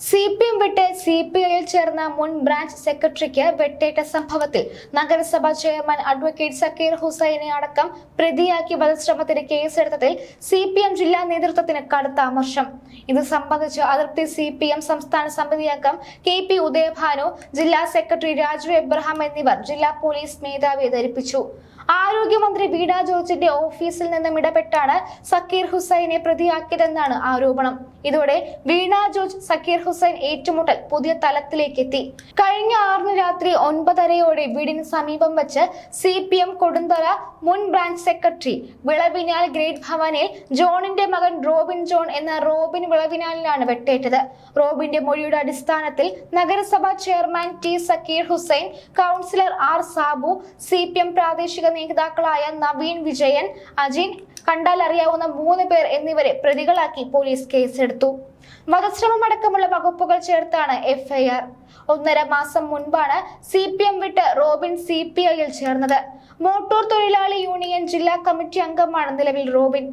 C P M വിട്ട് C P ഐയിൽ ചേർന്ന മുൻ ബ്രാഞ്ച് സെക്രട്ടറിക്ക് വെട്ടേറ്റ സംഭവത്തിൽ നഗരസഭാ ചെയർമാൻ അഡ്വക്കേറ്റ് സക്കീർ ഹുസൈനെ അടക്കം പ്രതിയാക്കി വധശ്രമത്തിന് കേസെടുത്തതിൽ സി പി എം ജില്ലാ നേതൃത്വത്തിന് കടുത്ത അമർഷം ഇത് സംബന്ധിച്ച് അതിർത്തി സി പി എം സംസ്ഥാന സമിതി അംഗം കെ പി ഉദയഭാനു ജില്ലാ സെക്രട്ടറി രാജു എബ്രഹാം എന്നിവർ ജില്ലാ പോലീസ് മേധാവിയെ ധരിപ്പിച്ചു. ആരോഗ്യമന്ത്രി വീണ ജോർജിന്റെ ഓഫീസിൽ നിന്നും ഇടപെട്ടാണ് സക്കീർ ഹുസൈനെ പ്രതിയാക്കിയതെന്നാണ് ആരോപണം. ഇതോടെ വീണ ജോർജ് സക്കീർ ഹുസൈൻ ഏറ്റുമുട്ടൽ പുതിയ തലത്തിലേക്ക് എത്തി. കഴിഞ്ഞ ആറിന് രാത്രി ഒൻപതരയോടെ വീടിന് സമീപം വെച്ച് സി പി എം കൊടുന്തറ മുൻ ബ്രാഞ്ച് സെക്രട്ടറി വിളവിനാൽ ഗ്രേറ്റ് ഭവനിൽ ജോണിന്റെ മകൻ റോബിൻ ജോൺ എന്ന റോബിൻ വിളവിനാലിനാണ് വെട്ടേറ്റത്. റോബിന്റെ മൊഴിയുടെ അടിസ്ഥാനത്തിൽ നഗരസഭാ chairman T Zakir Hussain councillor R Sabu C പ്രാദേശിക നേതാക്കളായ നവീൻ വിജയൻ അജിൻ കണ്ടാൽ അറിയാവുന്ന മൂന്ന് പേർ എന്നിവരെ പ്രതികളാക്കി പോലീസ് കേസെടുത്തു. വധശ്രമം അടക്കമുള്ള വകുപ്പുകൾ ചേർത്താണ് എഫ്ഐആർ. ഒന്നര മാസം മുൻപാണ് സി പി എം വിട്ട് റോബിൻ സി പി ഐയിൽ ചേർന്നത്. മോട്ടോർ തൊഴിലാളി യൂണിയൻ ജില്ലാ കമ്മിറ്റി അംഗമാണ് നിലവിൽ റോബിൻ.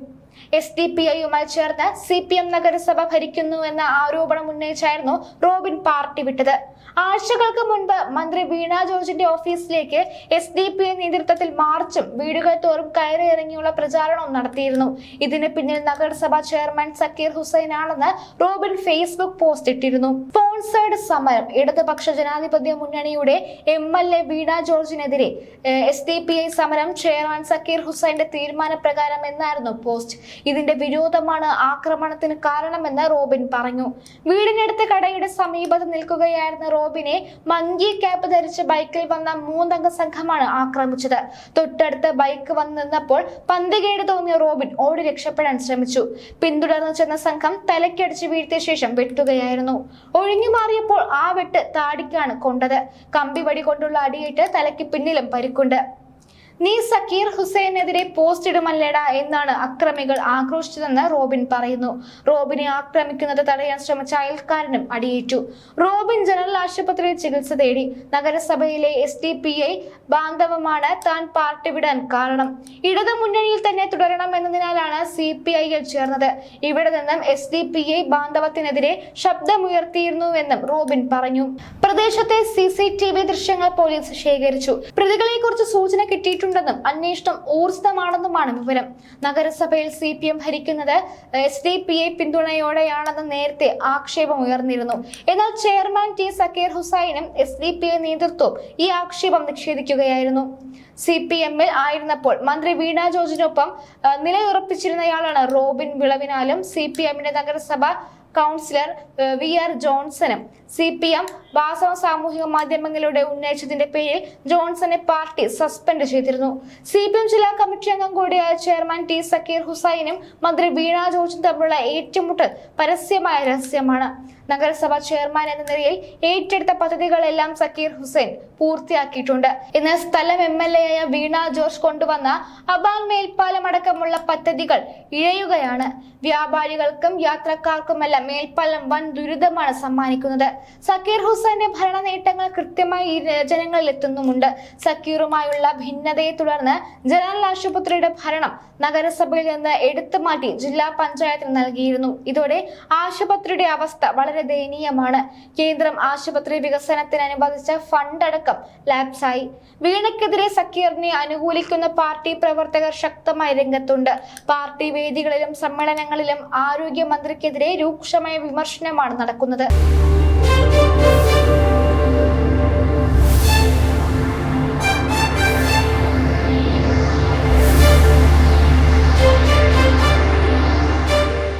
എസ് ഡി പി ഐയുമായി ചേർന്ന് സി പി എം നഗരസഭ ഭരിക്കുന്നു എന്ന ആരോപണം ഉന്നയിച്ചായിരുന്നു റോബിൻ പാർട്ടി വിട്ടത്. ആഴ്ചകൾക്ക് മുൻപ് മന്ത്രി വീണ ജോർജിന്റെ ഓഫീസിലേക്ക് എസ് ഡി പി ഐ നേതൃത്വത്തിൽ മാർച്ചും വീടുകൾ തോറും കയറി ഇറങ്ങിയുള്ള പ്രചാരണവും നടത്തിയിരുന്നു. ഇതിന് പിന്നിൽ നഗരസഭാ ചെയർമാൻ സക്കീർ ഹുസൈൻ ആണെന്ന് റോബിൻ ഫേസ്ബുക്ക് പോസ്റ്റ് ഇട്ടിരുന്നു. സ്പോൺസേഡ് സമരം ഇടതുപക്ഷ ജനാധിപത്യ മുന്നണിയുടെ എം എൽ എ വീണ ജോർജിനെതിരെ എസ് ഡി പി ഐ സമരം ചെയർമാൻ സക്കീർ ഹുസൈന്റെ തീരുമാനപ്രകാരം എന്നായിരുന്നു പോസ്റ്റ്. ഇതിന്റെ വിരോധമാണ് ആക്രമണത്തിന് കാരണമെന്ന് റോബിൻ പറഞ്ഞു. വീടിനടുത്ത് കടയുടെ സമീപത്ത് നിൽക്കുകയായിരുന്ന റോബിനെ മങ്കി ക്യാപ്പ് ധരിച്ച് ബൈക്കിൽ വന്ന മൂന്നംഗ സംഘമാണ് ആക്രമിച്ചത്. തൊട്ടടുത്ത് ബൈക്ക് വന്നു നിന്നപ്പോൾ പന്തികേട് തോന്നിയ റോബിൻ ഓടി രക്ഷപ്പെടാൻ ശ്രമിച്ചു. പിന്തുടർന്ന് ചെന്ന സംഘം തലയ്ക്കടിച്ച് വീഴ്ത്തിയ ശേഷം വെട്ടുകയായിരുന്നു. ഒഴിഞ്ഞു മാറിയപ്പോൾ ആ വെട്ട് താടിക്കാണ് കൊണ്ടത്. കമ്പിവടി കൊണ്ടുള്ള അടിയേറ്റ് തലയ്ക്ക് പിന്നിലും പരിക്കുണ്ട്. നീ സക്കീർ ഹുസൈനെതിരെ പോസ്റ്റ് ഇടുമല്ലേടാ എന്നാണ് അക്രമികൾ ആക്രോശിച്ചതെന്ന് റോബിൻ പറയുന്നു. റോബിനെ ആക്രമിക്കുന്നത് തടയാൻ ശ്രമിച്ച അയൽക്കാരനും അടിയേറ്റു. റോബിൻ ജനറൽ ആശുപത്രിയിൽ ചികിത്സ തേടി. നഗരസഭയിലെ എസ് ഡി പി ഐ ബാന്ധവമാണ് താൻ പാർട്ടി വിടാൻ കാരണം. ഇടതു മുന്നണിയിൽ തന്നെ തുടരണമെന്നതിനാലാണ് സി പി ഐയിൽ ചേർന്നത്. ഇവിടെ നിന്നും എസ് ഡി പി ഐ ബാന്ധവത്തിനെതിരെ ശബ്ദമുയർത്തിയിരുന്നുവെന്നും റോബിൻ പറഞ്ഞു. പ്രദേശത്തെ സി സി ടി വി ദൃശ്യങ്ങൾ പോലീസ് ശേഖരിച്ചു. പ്രതികളെ കുറിച്ച് സൂചന കിട്ടിയിട്ടുണ്ടെന്നും അന്വേഷണം ഊർജിതമാണെന്നുമാണ് വിവരം. നഗരസഭയിൽ സി പി എം ഭരിക്കുന്നത് എസ് ഡി പി ഐ പിന്തുണയോടെയാണെന്ന് നേരത്തെ ആക്ഷേപം ഉയർന്നിരുന്നു. എന്നാൽ ചെയർമാൻ ടി സക്കീർ ഹുസൈനും എസ് ഡി പി ഐ നേതൃത്വവും ഈ ആക്ഷേപം നിഷേധിക്കുകയായിരുന്നു. സി പി എമ്മിൽ ആയിരുന്നപ്പോൾ മന്ത്രി വീണ ജോർജിനൊപ്പം നിലയുറപ്പിച്ചിരുന്നയാളാണ് റോബിൻ വിളവിനാലും സി പി എമ്മിന്റെ നഗരസഭ കൗൺസിലർ വി ആർ ജോൺസനും സി പി എം വാസവ സാമൂഹിക മാധ്യമങ്ങളുടെ ഉന്നയിച്ചതിന്റെ പേരിൽ ജോൺസനെ പാർട്ടി സസ്പെൻഡ് ചെയ്തിരുന്നു. സി പി എം ജില്ലാ കമ്മിറ്റി അംഗം കൂടിയായ ചെയർമാൻ ടി സക്കീർ ഹുസൈനും മന്ത്രി വീണ ജോർജും തമ്മിലുള്ള ഏറ്റുമുട്ടൽ പരസ്യമായ രഹസ്യമാണ്. നഗരസഭാ ചെയർമാൻ എന്ന നിലയിൽ ഏറ്റെടുത്ത പദ്ധതികളെല്ലാം സക്കീർ ഹുസൈൻ പൂർത്തിയാക്കിയിട്ടുണ്ട്. ഇന്ന് സ്ഥലം എം എൽ എ ആയ വീണ ജോർജ് കൊണ്ടുവന്ന അബാൽ മേൽപ്പാലം അടക്കമുള്ള പദ്ധതികൾ ഇഴയുകയാണ്. വ്യാപാരികൾക്കും യാത്രക്കാർക്കുമെല്ലാം മേൽപ്പാലം വൻ ദുരിതമാണ് സമ്മാനിക്കുന്നത്. സക്കീർ ഹുസൈന്റെ ഭരണ നേട്ടങ്ങൾ കൃത്യമായി ജനങ്ങളിൽ എത്തുന്നുമുണ്ട്. സക്കീറുമായുള്ള ഭിന്നതയെ തുടർന്ന് ജനറൽ ആശുപത്രിയുടെ ഭരണം നഗരസഭയിൽ നിന്ന് എടുത്തു മാറ്റി ജില്ലാ പഞ്ചായത്തിന് നൽകിയിരുന്നു. ഇതോടെ ആശുപത്രിയുടെ അവസ്ഥ വളരെ ദയനീയമാണ്. കേന്ദ്രം ആശുപത്രി വികസനത്തിന് അനുവദിച്ച ഫണ്ട് അടക്കം ലാപ്സായി. വീണയ്ക്കെതിരെ സക്കീറിനെ അനുകൂലിക്കുന്ന പാർട്ടി പ്രവർത്തകർ ശക്തമായി രംഗത്തുണ്ട്. പാർട്ടി വേദികളിലും സമ്മേളനങ്ങളിലും ആരോഗ്യമന്ത്രിക്കെതിരെ രൂക്ഷമായ വിമർശനമാണ് നടക്കുന്നത്.